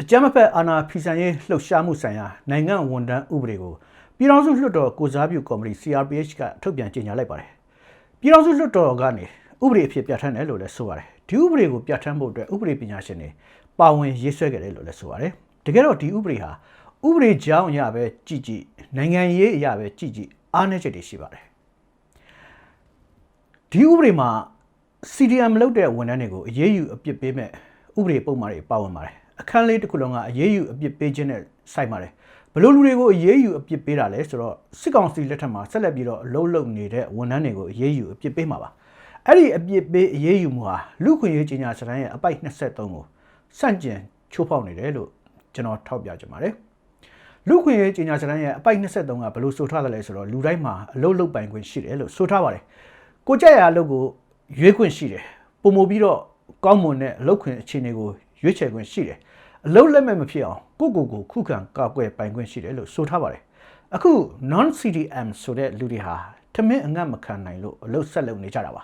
အကြမ်းမဖက်အာဏာဖီဆန်ရေးလှုပ်ရှားမှုဆိုင်ရာနိုင်ငံဝန်ထမ်းဥပဒေကိုပြည်ထောင်စုလွှတ်တော်ကိုစားပြုကော်မတီ CRPH ကထုတ်ပြန်ကြေညာလိုက်ပါတယ်။ပြည်ထောင်စုလွှတ်တော်ကနေဥပဒေအဖြစ်ပြဋ္ဌာန်းတယ်လို့လည်းဆိုပါတယ်။ဒီဥပဒေကိုပြဋ္ဌာန်းဖို့အတွက်ဥပဒေပညာရှင်တွေပါဝင်ရေးဆွဲခဲ့တယ်လို့လည်းဆိုပါတယ်။တကယ်တော့ဒီဥပဒေဟာဥပဒေကြောင်းအရာပဲကြည်ကြည်နိုင်ငံရေးအရာပဲကြည်ကြည်အားနည်းချက်တွေရှိပါတယ်။ဒီဥပဒေမှာ CDM လုပ်တဲ့ဝန်ထမ်းတွေကိုအရေးယူအပြစ်ပေးမဲ့ဥပဒေပုံမှားတွေပါဝင်ပါတယ် အခန်းလေးတစ်ခုလုံးကအရေးယူအပြစ်ပေးခြင်းနဲ့စိုက်ပါတယ်ဘလို့လူတွေကိုအရေးယူအပြစ်ပေးတာလဲဆိုတော့စစ်ကောင်စီလက်ထက်မှာဆက်လက်ပြီးတော့အလုံးလုံးနေတဲ့ဝန်ထမ်းတွေကိုအရေးယူအပြစ်ပေးမှာပါအဲ့ဒီအပြစ်ပေးအရေးယူမှုဟာလူခွင့်ရေးကြီးညာစတန်းရဲ့အပိုက်23ကိုစန့်ကျင်ချိုးဖောက်နေတယ်လို့ကျွန်တော်ထောက်ပြချင်ပါတယ်လူခွင့်ရေးကြီးညာစတန်းရဲ့အပိုက်23ကဘလို့ဆိုထားတယ်လဲဆိုတော့လူတိုင်းမှာအလုံးလုံးပိုင်ခွင့်ရှိတယ်လို့ဆိုထားပါတယ်ကိုကြက်ရအလုပ်ကိုရွေးခွင့်ရှိတယ်ပုံမပြီးတော့ကောင်းမွန်တဲ့အလုပ်ခွင့်အခြေအနေကိုရွေးချယ်ခွင့်ရှိတယ် အလုပ်လက်မဲ့မဖြစ်အောင်ကိုကိုကိုခုခံကာကွယ်ပိုင်ခွင့်ရှိတယ်လို့ဆိုထားပါတယ်အခု non CDM ဆိုတဲ့လူတွေဟာထမင်းအငတ်မခံနိုင်လို့အလုပ်ဆက်လုပ်နေကြတာပါ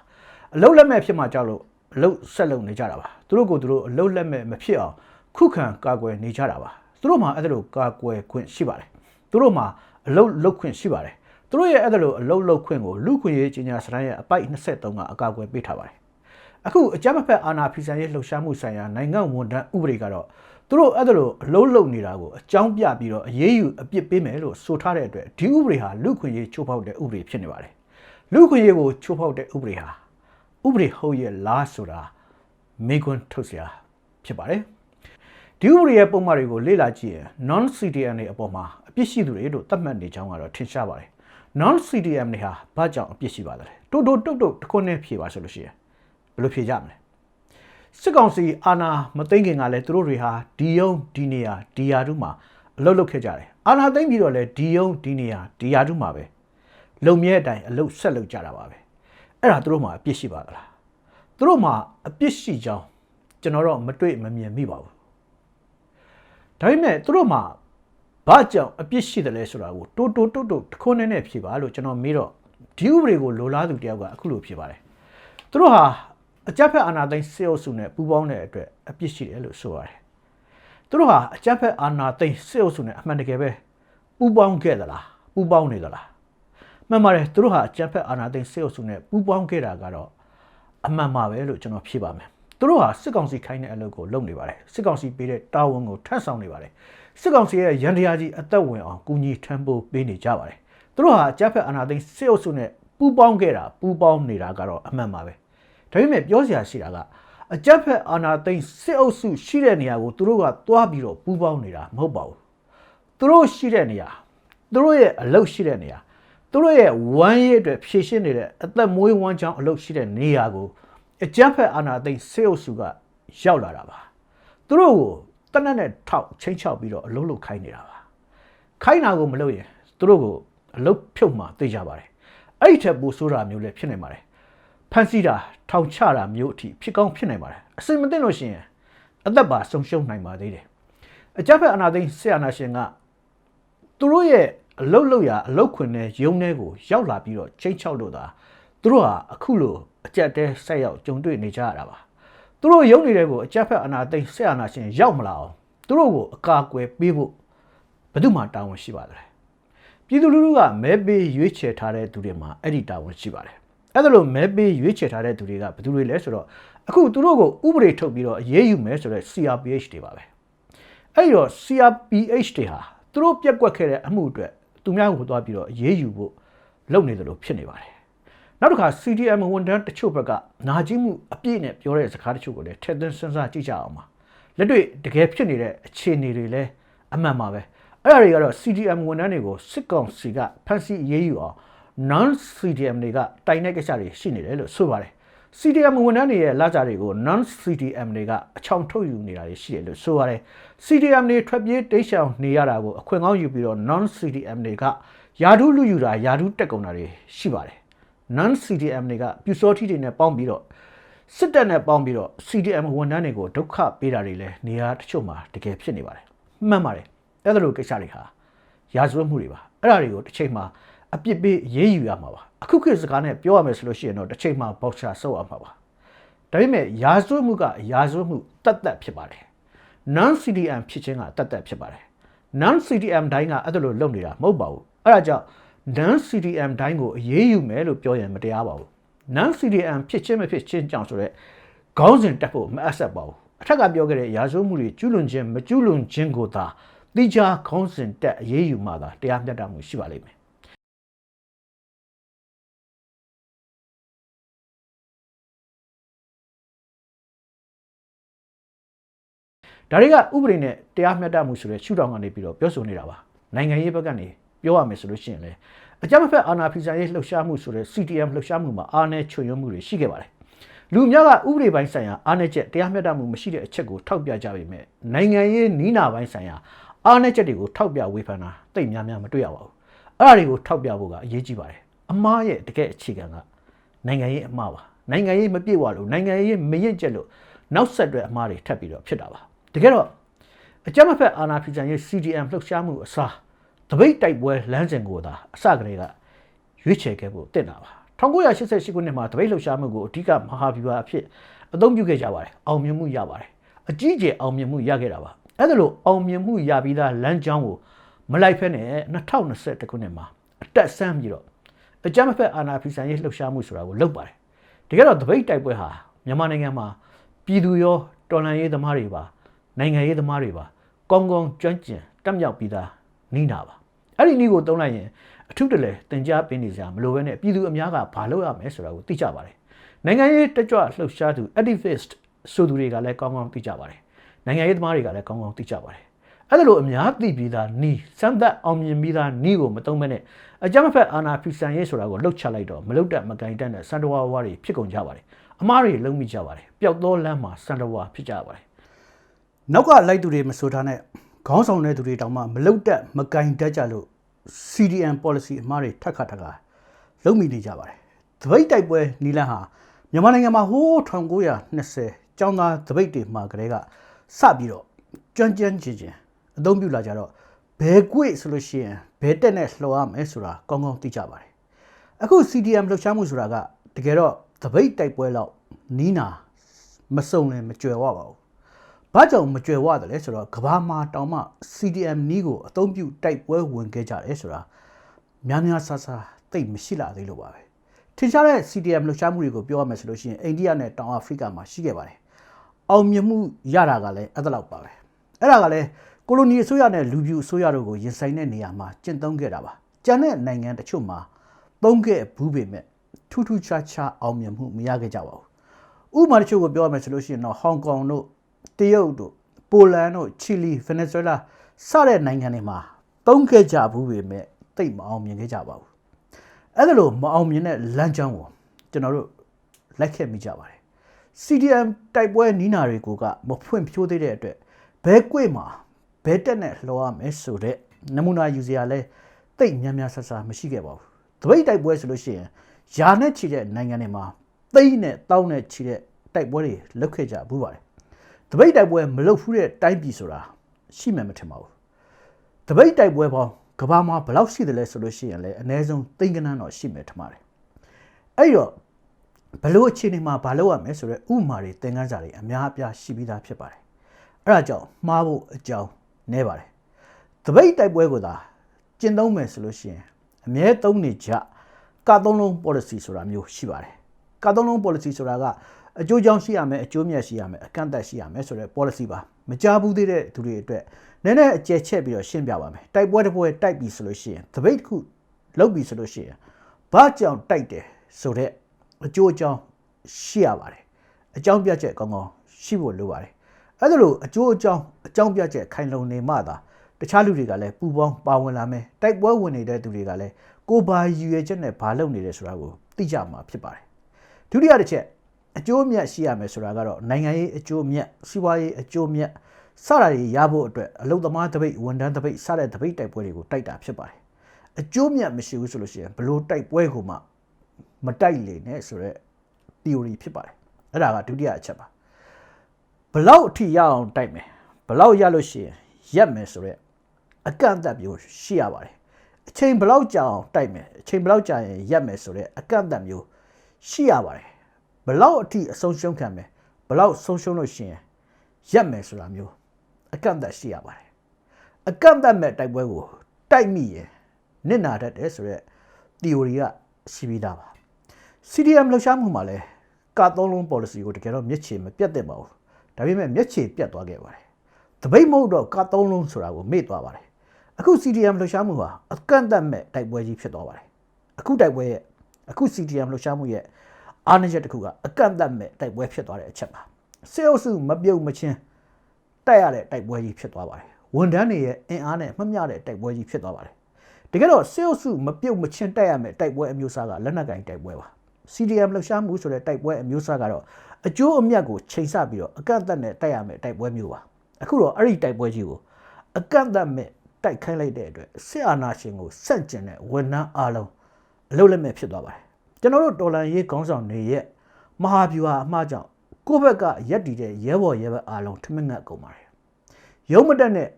အလုပ်လက်မဲ့ဖြစ်မှကြောက်လို့အလုပ်ဆက်လုပ်နေကြတာပါသူတို့ကိုသူတို့အလုပ်လက်မဲ့မဖြစ်အောင်ခုခံကာကွယ်နေကြတာပါသူတို့မှာအဲ့ဒါလိုကာကွယ်ခွင့်ရှိပါတယ်သူတို့မှာအလုပ်လုပ်ခွင့်ရှိပါတယ်သူတို့ရဲ့အဲ့ဒါလိုအလုပ်လုပ်ခွင့်ကိုလူခွင့်ရေးကြီးညာစတိုင်းရဲ့အပိုက်23ကအကာအကွယ်ပေးထားပါတယ်အခုအကြမ်းမဖက်အာဏာဖီဆန်ရေးလှုပ်ရှားမှုဆိုင်ရာနိုင်ငံဝန်ထမ်းဥပဒေကတော့ သူတို့အဲ့ဒါလိုအလုံးလုံးနေတာကိုအကြောင်းပြပြီးတော့အရေးယူအပြစ်ပေးမယ်လို့ဆိုထားတဲ့အတွက်ဒီဥပဒေဟာလူခွင့်ရေးချိုးဖောက်တဲ့ဥပဒေဖြစ်နေပါတယ်လူခွင့်ရေးကိုချိုးဖောက်တဲ့ဥပဒေဟာဥပဒေဟုတ်ရဲ့လားဆိုတာမေကွန်းထုတ်စရာဖြစ်ပါတယ်ဒီဥပဒေရဲ့ပုံမှန်တွေကိုလေ့လာကြည့်ရင် non CDM တွေအပေါ်မှာအပြစ်ရှိသူတွေလို့သတ်မှတ်နေကြောင်းကတော့ထင်ရှားပါတယ် non CDM တွေဟာဘာကြောင့်အပြစ်ရှိပါသလဲတိုးတိုးတုတ်တုတ်တခွန်းနဲ့ဖြေပါဆိုလို့ရှိရင်ဘယ်လိုဖြေကြမလဲ စစ်ကောင်စီအာဏာမသိမ်းခင်ကလည်းသူတို့တွေဟာဒီယုံဒီနေယာဒီယာတုမှာအလုပ်လုပ်ခဲ့ကြတယ်အာဏာသိမ်းပြီးတော့လည်းဒီယုံဒီနေယာဒီယာတုမှာပဲလုံမြဲအတိုင်းအလုပ်ဆက်လုပ်ကြတာပါပဲအဲ့ဒါသူတို့မှာအပြစ်ရှိပါသလားသူတို့မှာအပြစ်ရှိကြောင်းကျွန်တော်တော့မတွေ့မမြင်မိပါဘူးဒါပေမဲ့သူတို့မှာဘာကြောင့်အပြစ်ရှိတယ်လဲဆိုတာကိုတိုးတိုးတုတ်တုတ်တစ်ခုနဲ့နဲ့ဖြေပါလို့ကျွန်တော်မေးတော့ဒီဥပဒေကိုလိုလားသူတယောက်ကအခုလိုဖြေပါတယ်သူတို့ဟာ အကြက်ဖက်အာဏာသိမ်းစစ်အုပ်စုနဲ့ပူးပေါင်းတဲ့အတွက်အပြစ်ရှိတယ်လို့ဆိုရတယ်။သူတို့ဟာအကြက်ဖက်အာဏာသိမ်းစစ်အုပ်စုနဲ့အမှန်တကယ်ပဲပူးပေါင်းခဲ့သလားပူးပေါင်းနေသလားမှန်ပါတယ်သူတို့ဟာအကြက်ဖက်အာဏာသိမ်းစစ်အုပ်စုနဲ့ပူးပေါင်းခဲ့တာကတော့အမှန်ပါပဲလို့ကျွန်တော်ဖြေပါမယ်။သူတို့ဟာစစ်ကောင်စီခိုင်းတဲ့အလုပ်ကိုလုပ်နေပါတယ်။စစ်ကောင်စီပေးတဲ့တာဝန်ကိုထမ်းဆောင်နေပါတယ်။စစ်ကောင်စီရဲ့ရန်တရားကြီးအသက်ဝင်အောင်ကူညီထမ်းပိုးပေးနေကြပါတယ်။သူတို့ဟာအကြက်ဖက်အာဏာသိမ်းစစ်အုပ်စုနဲ့ပူးပေါင်းခဲ့တာပူးပေါင်းနေတာကတော့အမှန်ပါပဲ ဒါပေမဲ့ပြောစရာရှိတာကအကြက်ဖက်အာဏာသိမ်းစစ်အုပ်စုရှိတဲ့နေရာကိုသူတို့ကသွားပြီးတော့ပူးပေါင်းနေတာမဟုတ်ပါဘူးသူတို့ရှိတဲ့နေရာသူတို့ရဲ့အလုပ်ရှိတဲ့နေရာသူတို့ရဲ့ဝမ်းရည်အတွက်ဖြည့်ရှင်းနေတဲ့အသက်မွေးဝမ်းကြောင်းအလုပ်ရှိတဲ့နေရာကိုအကြက်ဖက်အာဏာသိမ်းစစ်အုပ်စုကရောက်လာတာပါသူတို့ကိုတနက်နဲ့ထောက်ချင်းချောက်ပြီးတော့အလုပ်လုပ်ခိုင်းနေတာပါခိုင်းတာကိုမလုပ်ရင်သူတို့ကိုအလုပ်ဖြုတ်မှသိကြပါတယ်အဲ့ဒီထက်ပိုဆိုးတာမျိုးလည်းဖြစ်နေပါတယ် ဖန်ဆီးတာထောင်ချတာမျိုးအထိဖြစ်ကောင်းဖြစ်နိုင်ပါတယ်အစင်မသိလို့ရှိရင်အသက်ပါဆုံးရှုံးနိုင်ပါသေးတယ်အကြမ်းဖက်အနာသိဆရာနာရှင်ကသူတို့ရဲ့အလုတ်လုတ်ရအလုတ်ခွင်နဲ့ယုံတဲ့ကိုရောက်လာပြီးတော့ချိန်ချောက်လို့သာသူတို့ဟာအခုလိုအကြက်တဲဆက်ရောက်ကြုံတွေ့နေကြရတာပါသူတို့ယုံနေတဲ့ကိုအကြက်ဖက်အနာသိဆရာနာရှင်ရောက်မလာအောင်သူတို့ကိုအကာအကွယ်ပေးဖို့ဘယ်သူမှတာဝန်ရှိပါသလဲပြည်သူလူထုကမဲပေးရွေးချယ်ထားတဲ့သူတွေမှာအဲ့ဒီတာဝန်ရှိပါတယ် အဲ့ဒါလို့မဲပေးရွေးချယ်ထားတဲ့သူတွေကဘယ်သူတွေလဲဆိုတော့အခုသူတို့ကိုဥပဒေထုတ်ပြီးတော့အရေးယူမယ်ဆိုတော့ CRPH တွေပါပဲအဲ့ဒီတော့ CRPH တွေဟာသူတို့ပြက်ကွက်ခဲ့တဲ့အမှုအတွက်သူများကိုသွားပြီးတော့အရေးယူဖို့လုပ်နေတယ်လို့ဖြစ်နေပါတယ်နောက်တစ်ခါ CDM ဝန်ထမ်းတချို့ဘက်ကနာကျင်မှုအပြည့်နဲ့ပြောတဲ့စကားတချို့ကိုလည်းထည့်သွင်းစဉ်းစားကြည့်ကြအောင်ပါလက်တွေ့တကယ်ဖြစ်နေတဲ့အခြေအနေတွေလည်းအမှန်ပါပဲအဲ့ဒါတွေကတော့ CDM ဝန်ထမ်းတွေကိုစစ်ကောင်စီကဖမ်းဆီးအရေးယူအောင် non CDM တွေကတိုင်တဲ့ကိစ္စတွေရှိနေတယ်လို့ဆိုပါတယ် CDM ဝန်ထမ်းတွေရဲ့လာကြတွေကို non CDM တွေကအချောင်ထုတ်ယူနေတာတွေရှိတယ်လို့ဆိုရတယ် CDM တွေထွက်ပြေးတိတ်ရှောင်နေရတာကိုအခွင့်ကောင်းယူပြီးတော့ non CDM တွေကယာဒုလူယူတာယာဒုတက်ကုန်တာတွေရှိပါတယ် non CDM တွေကပြူစောထီတွေနဲ့ပေါင်းပြီးတော့စစ်တပ်နဲ့ပေါင်းပြီးတော့ CDM ဝန်ထမ်းတွေကိုဒုက္ခပေးတာတွေလည်းနေရာတချို့မှာတကယ်ဖြစ်နေပါတယ်မှန်ပါတယ်အဲ့ဒါလိုကိစ္စတွေဟာရာဇဝတ်မှုတွေပါအဲ့ဒါတွေကိုတစ်ချိန်မှာ အပြစ်ပေးရေးယူရမှာပါအခုခေတ်စကားနဲ့ပြောရမယ်ဆိုလို့ရှိရင်တော့တစ်ချိန်မှာဘောက်ချာဆုပ်ရမှာပါဒါပေမဲ့ရာဇဝတ်မှုကရာဇဝတ်မှုတတ်တတ်ဖြစ်ပါတယ် non CDM ဖြစ်ခြင်းကတတ်တတ်ဖြစ်ပါတယ် non CDM တိုင်းကအဲ့ဒါလိုလုပ်နေတာမဟုတ်ပါဘူးအဲ့ဒါကြောင့် non CDM တိုင်းကိုအရေးယူမယ်လို့ပြောရင်မတရားပါဘူး non CDM ဖြစ်ခြင်းမဖြစ်ခြင်းကြောင့်ဆိုတော့ခေါင်းစဉ်တက်ဖို့မအပ်ဆက်ပါဘူးအထက်ကပြောခဲ့တဲ့ရာဇဝမှုတွေကျူးလွန်ခြင်းမကျူးလွန်ခြင်းကိုသာတိကျခေါင်းစဉ်တက်အရေးယူမှသာတရားမျှတမှုရှိပါလိမ့်မယ် ဒါတွေကဥပဒေနဲ့တရားမျှတမှုဆိုတဲ့ရှုထောင့်ကနေပြီးတော့ပြောဆိုနေတာပါနိုင်ငံရေးဘက်ကနေပြောရမယ်ဆိုလို့ရှိရင်လည်းအကြမ်းမဖက်အာဏာဖီဆန်ရေးလှုပ်ရှားမှုဆိုတဲ့ CTM လှုပ်ရှားမှုမှာအာဏာချွတ်ယွံမှုတွေရှိခဲ့ပါတယ်လူအများကဥပဒေပိုင်းဆိုင်ရာအာဏာချက်တရားမျှတမှုမရှိတဲ့အချက်ကိုထောက်ပြကြပေမဲ့နိုင်ငံရေးနီးနာပိုင်းဆိုင်ရာအာဏာချက်တွေကိုထောက်ပြဝေဖန်တာတိတ်များများမတွေ့ရပါဘူးအဲ့ဒါတွေကိုထောက်ပြဖို့ကအရေးကြီးပါတယ်အမားရဲ့တကယ်အခြေခံကနိုင်ငံရေးအမှားပါနိုင်ငံရေးမပြည့်ဝလို့နိုင်ငံရေးမရင့်ကျက်လို့နောက်ဆက်တွဲအမှားတွေထပ်ပြီးတော့ဖြစ်တာပါ တကယ်တော့အကြမ်းမဖက်အာဏာဖီဆန်ရေး CDM လှုပ်ရှားမှုအစားတပိတ်တိုက်ပွဲလမ်းစဉ်ကိုသာအစကတည်းကရွေးချယ်ခဲ့ဖို့တင့်တာပါ1988ခုနှစ်မှာတပိတ်လှုပ်ရှားမှုကိုအဓိကမဟာဗျူဟာအဖြစ်အသုံးပြုခဲ့ကြပါတယ်အောင်မြင်မှုရပါတယ်အကြီးအကျယ်အောင်မြင်မှုရခဲ့တာပါအဲ့ဒါလို့အောင်မြင်မှုရပြီးသားလမ်းကြောင်းကိုမလိုက်ဖက်နဲ့2021ခုနှစ်မှာအတက်ဆန်းပြီးတော့အကြမ်းမဖက်အာဏာဖီဆန်ရေးလှုပ်ရှားမှုဆိုတာကိုလုပ်ပါတယ်တကယ်တော့တပိတ်တိုက်ပွဲဟာမြန်မာနိုင်ငံမှာပြည်သူရောတော်လှန်ရေးသမားတွေပါ နိုင်ငံရေးသမားတွေပါကောင်းကောင်းကျွမ်းကျင်တက်မြောက်ပြီးသားနီးနာပါအဲ့ဒီနီးကိုတုံးလိုက်ရင်အထူးတလဲတင် जा ပေးနေကြမလို့ပဲနဲ့ပြည်သူအများကဘာလုပ်ရမလဲဆိုတာကိုသိကြပါတယ်နိုင်ငံရေးတက်ကြွလှုပ်ရှားသူ activist ဆိုသူတွေကလည်းကောင်းကောင်းသိကြပါတယ်နိုင်ငံရေးသမားတွေကလည်းကောင်းကောင်းသိကြပါတယ်အဲ့ဒါလိုအများသိပြီးသားနီးစမ်းသပ်အောင်မြင်ပြီးသားနီးကိုမတုံးမဲနဲ့အကြမ်းမဖက်အာဏာဖီဆန်ရေးဆိုတာကိုလှုပ်ချလိုက်တော့မလှုပ်တတ်မကင်တတ်တဲ့စန္ဒဝါဝါတွေဖြစ်ကုန်ကြပါတယ်အမားတွေလုံးမိကြပါတယ်ပျောက်သောလမ်းမှာစန္ဒဝါဖြစ်ကြပါတယ် နောက်ကလိုက်သူတွေမဆိုထားနဲ့ခေါင်းဆောင်တဲ့သူတွေတောင်မှမလုတ်တက်မကင်တတ်ကြလို့ CDM policy အမှားတွေထက်ခါထက်ခါလုံးမိနေကြပါတယ်။တပိတ်တိုက်ပွဲနီလန်းဟာမြန်မာနိုင်ငံမှာဟိုး1920ကျောင်းသားတပိတ်တွေမှာကလေးကစပြီးတော့ကျွမ်းကျွမ်းကျင်ကျင်အသုံးပြုလာကြတော့ဘယ်ကွေ့ဆိုလို့ရှိရင်ဘယ်တက်နဲ့လှော်ရမယ်ဆိုတာကောင်းကောင်းသိကြပါတယ်။အခု CDM လှုပ်ရှားမှုဆိုတာကတကယ်တော့တပိတ်တိုက်ပွဲလောက်နီးနာမစုံလင်မကြွယ်ဝပါဘူး ဘာကြောင့်မကြွယ်ဝတယ်လဲဆိုတော့ကဘာမှာတောင်မှ CDM နီးကိုအသုံးပြုတိုက်ပွဲဝင်ခဲ့ကြတယ်ဆိုတာများများဆဆသိမရှိလာသေးလို့ပါပဲထင်ရှားတဲ့ CDM လှုပ်ရှားမှုတွေကိုပြောရမယ်ဆိုလို့ရှိရင်အိန္ဒိယနဲ့တောင်အာဖရိကမှာရှိခဲ့ပါတယ်အောင်မြင်မှုရတာကလည်းအဲ့ဒါလောက်ပါပဲအဲ့ဒါကလည်းကိုလိုနီအစိုးရနဲ့လူပြူအစိုးရတို့ကိုရင်ဆိုင်တဲ့နေရာမှာကျင့်သုံးခဲ့တာပါကျန်တဲ့နိုင်ငံတချို့မှာသုံးခဲ့ဘူးပေမဲ့ထူးထူးခြားခြားအောင်မြင်မှုမရခဲ့ကြပါဘူးဥပမာတချို့ကိုပြောရမယ်ဆိုလို့ရှိရင်တော့ဟောင်ကောင်တို့ တရုတ်တို့ပိုလန်တို့ချီလီဗင်နီဇွဲလားစတဲ့နိုင်ငံတွေမှာသုံးခဲ့ကြဘူးပေမဲ့တိတ်မအောင်မြင်ခဲ့ကြပါဘူးအဲ့ဒါလို့မအောင်မြင်တဲ့လမ်းကြောင်းကိုကျွန်တော်တို့လိုက်ခဲ့မိကြပါတယ် CDM တိုက်ပွဲနီးနာတွေကိုကမဖွင့်ဖြိုးသေးတဲ့အတွက်ဘဲကွေ့မှာဘဲတက်နဲ့လှော်ရမယ်ဆိုတဲ့နမူနာယူစရာလဲတိတ်များများဆဆမရှိခဲ့ပါဘူးတပိတ်တိုက်ပွဲဆိုလို့ရှိရင်ယာနဲ့ချီတဲ့နိုင်ငံတွေမှာသိန်းနဲ့တောင်းနဲ့ချီတဲ့တိုက်ပွဲတွေလုပ်ခဲ့ကြဘူးပါတယ် တပိတ်တိုက်ပွဲမလုပ်ဘူးတဲ့တိုင်းပြည်ဆိုတာရှိမှမထင်ပါဘူးတပိတ်တိုက်ပွဲပေါင်းကဘာမှာဘယ်လောက်ရှိတယ်လဲဆိုလို့ရှိရင်လည်းအနည်းဆုံးသိန်းကနန်းတော့ရှိမယ်ထင်ပါတယ်အဲ့တော့ဘလို့အခြေအနေမှာဘာလုပ်ရမလဲဆိုတော့ဥမာတွေသင်ခန်းစာတွေအများအပြားရှိပြီးသားဖြစ်ပါတယ်အဲ့ဒါကြောင့်မှားဖို့အကြောင်းနည်းပါတယ်တပိတ်တိုက်ပွဲကိုသာကျင့်သုံးမယ်ဆိုလို့ရှိရင်အမြဲသုံးနေကြကာသုံးလုံး policy ဆိုတာမျိုးရှိပါတယ် ကာသုံးလုံး policy ဆိုတာကအကျိုးကြောင့်ရှိရမယ်အကျိုးမြတ်ရှိရမယ်အကန့်အသတ်ရှိရမယ်ဆိုတဲ့ policy ပါမကြားဘူးသေးတဲ့သူတွေအတွက်နည်းနည်းအကျယ်ချက်ပြီးတော့ရှင်းပြပါမယ်တိုက်ပွဲတစ်ပွဲတိုက်ပြီဆိုလို့ရှိရင် debate တစ်ခုလုပ်ပြီဆိုလို့ရှိရင်ဘာကြောင့်တိုက်တယ်ဆိုတဲ့အကျိုးအကြောင်းရှိရပါတယ်အကြောင်းပြချက်ကောင်းကောင်းရှိဖို့လိုပါတယ်အဲ့ဒါလို့အကျိုးအကြောင်းအကြောင်းပြချက်ခိုင်လုံနေမှသာတခြားလူတွေကလည်းပူပေါင်းပါဝင်လာမယ်တိုက်ပွဲဝင်နေတဲ့သူတွေကလည်းကိုဘာရည်ရွယ်ချက်နဲ့ဘာလုပ်နေတယ်ဆိုတာကိုသိကြမှာဖြစ်ပါတယ် ဒုတိယတစ်ချက်အကျိုးမြတ်ရှိရမယ်ဆိုတာကတော့နိုင်ငံရေးအကျိုးမြတ်စီးပွားရေးအကျိုးမြတ်စတာတွေရဖို့အတွက်အလုသမားတပိတ်ဝန်ထမ်းတပိတ်စတဲ့တပိတ်တိုက်ပွဲတွေကိုတိုက်တာဖြစ်ပါတယ်အကျိုးမြတ်မရှိဘူးဆိုလို့ရှိရင်ဘလို့တိုက်ပွဲကိုမှမတိုက်လေနဲ့ဆိုတော့ theory ဖြစ်ပါတယ်အဲ့ဒါကဒုတိယအချက်ပါဘလောက်အထိရအောင်တိုက်မယ်ဘလောက်ရလို့ရှိရင်ရက်မယ်ဆိုတော့အကန့်အသတ်မျိုးရှိရပါတယ်အချိန်ဘလောက်ကြာအောင်တိုက်မယ်အချိန်ဘလောက်ကြာရင်ရက်မယ်ဆိုတော့အကန့်အသတ်မျိုး ရှိရပါတယ်ဘလောက်အထိအဆုံးရှုံးခံမယ်ဘလောက်ဆုံးရှုံးလို့ရှိရင်ရက်မယ်ဆိုတာမျိုးအကန့်အသတ်ရှိရပါတယ်အကန့်အသတ်မဲ့တိုက်ပွဲကိုတိုက်မိရင်နစ်နာတတ်တယ်ဆိုတော့ theory ကရှိပြီးသားပါ CDM လှူရှားမှုမှာလဲကာသုံးလုံး policy ကိုတကယ်တော့မျက်ခြေမပြတ်သင့်ပါဘူးဒါပေမဲ့မျက်ခြေပြတ်သွားခဲ့ပါတယ်တပိတ်မဟုတ်တော့ကာသုံးလုံးဆိုတာကိုမေ့သွားပါတယ်အခု CDM လှူရှားမှုဟာအကန့်အသတ်မဲ့တိုက်ပွဲကြီးဖြစ်သွားပါတယ်အခုတိုက်ပွဲရဲ့ အခု CDM လှူရှားမှုရဲ့အားနည်းချက်တစ်ခုကအကန့်အသတ်မဲ့တိုက်ပွဲဖြစ်သွားတဲ့အချက်ပါစေအုပ်စုမပြုတ်မချင်းတိုက်ရတဲ့တိုက်ပွဲကြီးဖြစ်သွားပါတယ်ဝန်ထမ်းတွေရဲ့အင်အားနဲ့မမျှတဲ့တိုက်ပွဲကြီးဖြစ်သွားပါတယ်တကယ်တော့စေအုပ်စုမပြုတ်မချင်းတိုက်ရမယ်တိုက်ပွဲအမျိုးအစားကလက်နက်ကင်တိုက်ပွဲပါ CDM လှူရှားမှုဆိုတဲ့တိုက်ပွဲအမျိုးအစားကတော့အကျိုးအမြတ်ကိုချိန်ဆပြီးတော့အကန့်အသတ်နဲ့တိုက်ရမယ်တိုက်ပွဲမျိုးပါအခုတော့အဲ့ဒီတိုက်ပွဲကြီးကိုအကန့်အသတ်မဲ့တိုက်ခိုင်းလိုက်တဲ့အတွက်စစ်အာဏာရှင်ကိုစန့်ကျင်တဲ့ဝန်ထမ်းအားလုံး အလုပ်လက်မဲ့ဖြစ်သွားပါတယ်ကျွန်တော်တို့တော်လန်ရေးခေါင်းဆောင်တွေရဲ့မဟာဗျူဟာအမှားကြောင့်ကိုယ့်ဘက်ကရက်တည်တဲ့ရဲဘော်ရဲဘက်အားလုံးထမင်းငတ်ကုန်ပါတယ်ရုံးမတက်နဲ့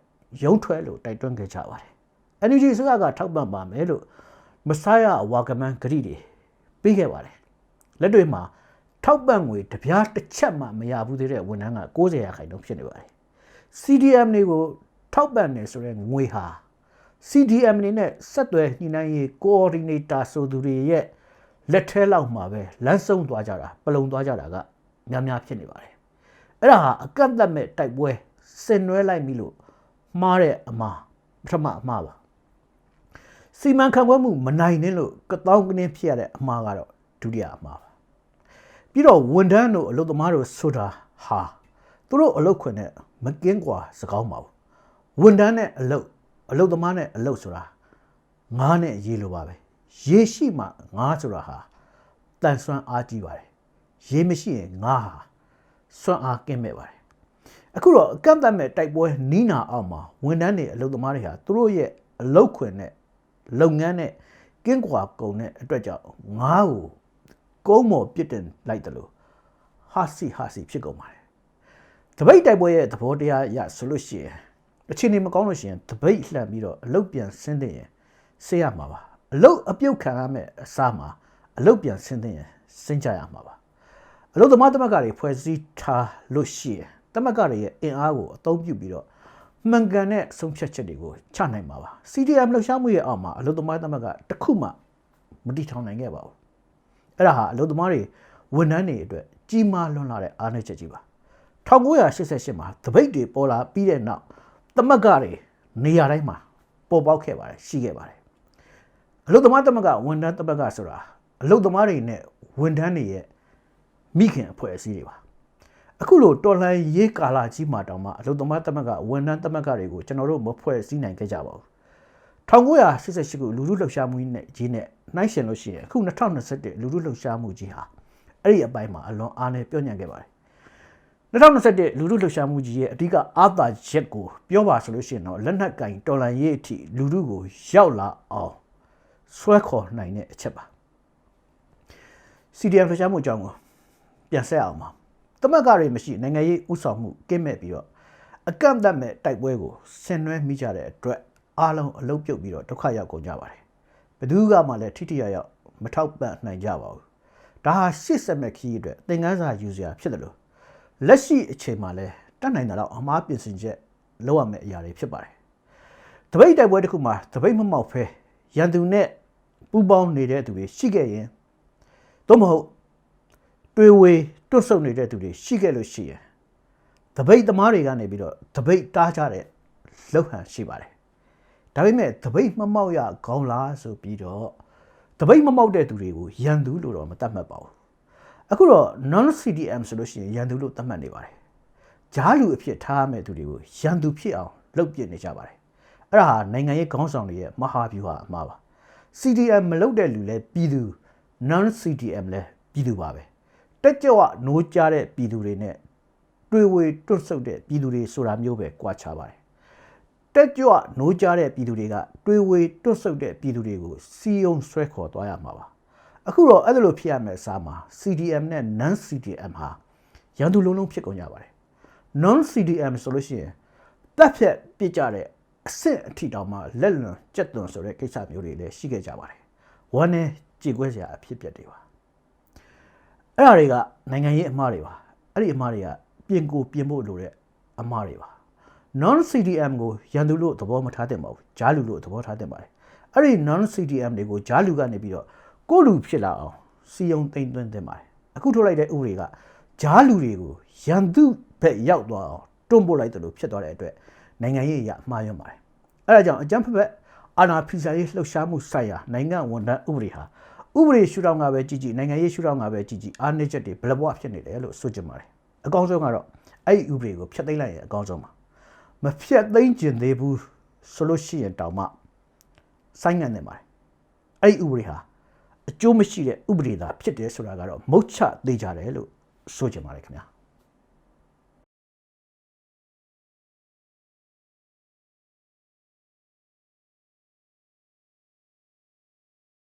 ရုံးထွက်လို့တိုက်တွန်းခဲ့ကြပါတယ် NUG စကားကထောက်ပံ့ပါမယ်လို့မဆာယဝါကမန်ဂရီတွေပေးခဲ့ပါတယ်လက်တွေမှာထောက်ပံ့ငွေတပြားတစ်ချက်မှမရဘူးသေးတဲ့ဝန်ထမ်းက90ရာခိုင်နှုန်းဖြစ်နေပါတယ် CDM တွေကိုထောက်ပံ့နေဆိုတဲ့ငွေဟာ CDM နေနဲ့ဆက်သွယ်ညှိနှိုင်းရေး coordinator ဆိုသူတွေရဲ့လက်ထဲလောက်မှာပဲလမ်းဆုံးသွားကြတာပလုံသွားကြတာကများများဖြစ်နေပါတယ်အဲ့ဒါဟာအကန့်အသတ်မဲ့တိုက်ပွဲဆင်နွှဲလိုက်ပြီလို့မှားတဲ့အမှားပထမအမှားပါစီမံခန့်ခွဲမှုမနိုင်နဲ့လို့ကတောင်းကနေဖြစ်ရတဲ့အမှားကတော့ဒုတိယအမှားပါပြီးတော့ဝန်ထမ်းတို့အလုပ်သမားတို့ဆိုတာဟာသူတို့အလုပ်ခွင်နဲ့မကင်းကွာစကောင်းပါဘူးဝန်ထမ်းနဲ့အလုပ် အလုပ်သမားနဲ့အလုပ်ဆိုတာငားနဲ့ရေးလိုပါပဲရေရှိမှငားဆိုတာဟာတန်ဆွမ်းအားကြီးပါတယ်ရေမရှိရင်ငားဟာစွမ်းအားကင်းမဲ့ပါတယ်အခုတော့အကန့်အသတ်မဲ့တိုက်ပွဲနီးနာအောင်မှာဝန်ထမ်းတွေအလုပ်သမားတွေဟာသူတို့ရဲ့အလုပ်ခွင်နဲ့လုပ်ငန်းနဲ့ကင်းကွာကုန်တဲ့အတွက်ကြောင့်ငားကိုကုန်းမော်ပြစ်တင်လိုက်တယ်လို့ဟာစီဟာစီဖြစ်ကုန်ပါတယ်တပိတ်တိုက်ပွဲရဲ့သဘောတရားအရဆိုလို့ရှိရင် အခြေအနေမကောင်းလို့ရှိရင်တပိတ်လှန်ပြီးတော့အလုတ်ပြန်ဆင်းတဲ့ရင်ဆေးရမှာပါအလုတ်အပြုတ်ခံရမယ့်အစားမှာအလုတ်ပြန်ဆင်းတဲ့ရင်ဆင်းကြရမှာပါအလုတ်သမားတမကတွေဖွဲ့စည်းထားလို့ရှိရင်တမကတွေရဲ့အင်အားကိုအသုံးပြုပြီးတော့မှန်ကန်တဲ့ဆုံးဖြတ်ချက်တွေကိုချနိုင်မှာပါ CDM လှုပ်ရှားမှုရဲ့အောက်မှာအလုတ်သမားတမကတစ်ခုမှမတည်ထောင်နိုင်ခဲ့ပါဘူးအဲ့ဒါဟာအလုတ်သမားတွေဝန်ထမ်းတွေအတွက်ကြီးမားလွန်းလာတဲ့အားနည်းချက်ကြီးပါ1988မှာတပိတ်တွေပေါ်လာပြီးတဲ့နောက် တမကတွေနေရာတိုင်းမှာပေါ်ပေါက်ခဲ့ပါတယ်ရှိခဲ့ပါတယ်အလုတ်သမားတမကဝန်ထမ်းတမကဆိုတာအလုတ်သမားတွေနဲ့ဝန်ထမ်းတွေရဲ့မိခင်အဖွဲ့အစည်းတွေပါအခုလိုတော်လှန်ရေးကာလကြီးမှာတောင်မှအလုတ်သမားတမကဝန်ထမ်းတမကတွေကိုကျွန်တော်တို့မဖွဲ့စည်းနိုင်ခဲ့ကြပါဘူး1988ခုလူလူလှုပ်ရှားမှုနဲ့ကြီးနဲ့နှိုင်းရှင်လို့ရှိရင်အခု2021လူလူလှုပ်ရှားမှုကြီးဟာအဲ့ဒီအပိုင်းမှာအလွန်အားနည်းပြောညံ့ခဲ့ပါတယ် 2021လူလူလှုပ်ရှားမှုကြီးရဲ့အဓိကအာသာချက်ကိုပြောပါဆိုလို့ရှိရင်တော့လက်နက်ကင်တော်လန်ရေးအထိလူလူကိုရောက်လာအောင်ဆွဲခေါ်နိုင်တဲ့အချက်ပါ CDM လှုပ်ရှားမှုအကြောင်းကိုပြန်ဆက်အောင်ပါတမက်ကတွေမရှိနိုင်ငံရေးဥဆောင်မှုကင်းမဲ့ပြီးတော့အကန့်အသတ်မဲ့တိုက်ပွဲကိုဆင်နွှဲမိကြတဲ့အတွက်အားလုံးအလုတ်ပြုတ်ပြီးတော့ဒုက္ခရောက်ကုန်ကြပါတယ်ဘယ်သူကမှလည်းထိထိရရောက်မထောက်ပံ့နိုင်ကြပါဘူးဒါဟာရှစ်ဆက်မဲ့ခီးအတွက်သင်ခန်းစာယူစရာဖြစ်တယ်လို့ လက်ရှိအချိန်မှာလည်းတတ်နိုင်တာတော့အမားပြင်ဆင်ချက်လုပ်ရမယ့်အရာတွေဖြစ်ပါတယ်တပိတ်တိုက်ပွဲတစ်ခုမှာတပိတ်မမောက်ဖဲရန်သူနဲ့ပူးပေါင်းနေတဲ့သူတွေရှိခဲ့ရင်သို့မဟုတ်တွေဝေတွတ်ဆုပ်နေတဲ့သူတွေရှိခဲ့လို့ရှိရင်တပိတ်သမားတွေကနေပြီးတော့တပိတ်တားကြတဲ့လောက်ဟန်ရှိပါတယ်ဒါပေမဲ့တပိတ်မမောက်ရခေါင်းလားဆိုပြီးတော့တပိတ်မမောက်တဲ့သူတွေကိုရန်သူလို့တော့မသတ်မှတ်ပါဘူး အခုတော့ non CDM ဆိုလို့ရှိရင်ရန်သူလို့သတ်မှတ်နေပါတယ်ဂျားလူအဖြစ်ထားရမယ့်သူတွေကိုရန်သူဖြစ်အောင်လုပ်ပြနေကြပါတယ်အဲ့ဒါဟာနိုင်ငံရေးခေါင်းဆောင်တွေရဲ့မဟာဗျူဟာအမှားပါ CDM မလုပ်တဲ့လူလဲပြည်သူ non CDM လဲပြည်သူပါပဲတက်ကြွနိုးကြတဲ့ပြည်သူတွေနဲ့တွေ့ဝေတွတ်ဆုပ်တဲ့ပြည်သူတွေဆိုတာမျိုးပဲကြွားချပါတယ်တက်ကြွနိုးကြတဲ့ပြည်သူတွေကတွေးဝေတွတ်ဆုပ်တဲ့ပြည်သူတွေကိုစီယုံဆွဲခေါ်သွားရမှာပါ အခုတော့အဲ့ဒါလိုဖြစ်ရမယ့်အစားမှာ CDM နဲ့ non CDM ဟာရန်သူလုံးလုံးဖြစ်ကုန်ကြပါတယ် non CDM ဆိုလို့ရှိရင်တက်ဖြတ်ပြစ်ကြတဲ့အဆင့်အထိတောင်မှလက်လွန်ကြက်သွန်ဆိုတဲ့ကိစ္စမျိုးတွေလည်းရှိခဲ့ကြပါတယ်ဝမ်းနဲ့ကြေကွဲစရာအဖြစ်ပြက်တွေပါအဲ့ဒါတွေကနိုင်ငံရေးအမှားတွေပါအဲ့ဒီအမှားတွေကပြင်ကိုပြင်ဖို့လိုတဲ့အမှားတွေပါ non CDM ကိုရန်သူလို့သဘောမထားသင့်ပါဘူးဂျားလူလို့သဘောထားသင့်ပါတယ်အဲ့ဒီ non CDM တွေကိုဂျားလူကနေပြီးတော့ ကိုယ့်လူဖြစ်လာအောင်စီယုံသိမ့်သွင်းသင့်ပါတယ်အခုထုတ်လိုက်တဲ့ဥပဒေကဂျားလူတွေကိုရန်သူဘက်ရောက်သွားအောင်တွန်းပို့လိုက်တယ်လို့ဖြစ်သွားတဲ့အတွက်နိုင်ငံရေးအရမှားယွင်းပါတယ်အဲ့ဒါကြောင့်အကြမ်းဖက်ဘက်အာဏာဖီဆန်ရေးလှုပ်ရှားမှုဆိုင်ရာနိုင်ငံဝန်ထမ်းဥပဒေဟာဥပဒေရှုထောင့်ကပဲကြည့်ကြည့်နိုင်ငံရေးရှုထောင့်ကပဲကြည့်ကြည့်အားနည်းချက်တွေဘယ်လိုဘဝဖြစ်နေတယ်လို့ဆိုချင်ပါတယ်အကောင်းဆုံးကတော့အဲ့ဒီဥပဒေကိုဖျက်သိမ်းလိုက်ရင်အကောင်းဆုံးပါမဖြတ်သိမ်းကျင်သေးဘူးဆိုလို့ရှိရင်တောင်မှဆိုင်းငံ့နေပါတယ်အဲ့ဒီဥပဒေဟာ အကျိုးမရှိတဲ့ဥပဒေသာဖြစ်တယ်ဆိုတာကတော့မုတ်ချသေးကြတယ်လို့ဆိုချင်ပါတယ်ခင်ဗျာ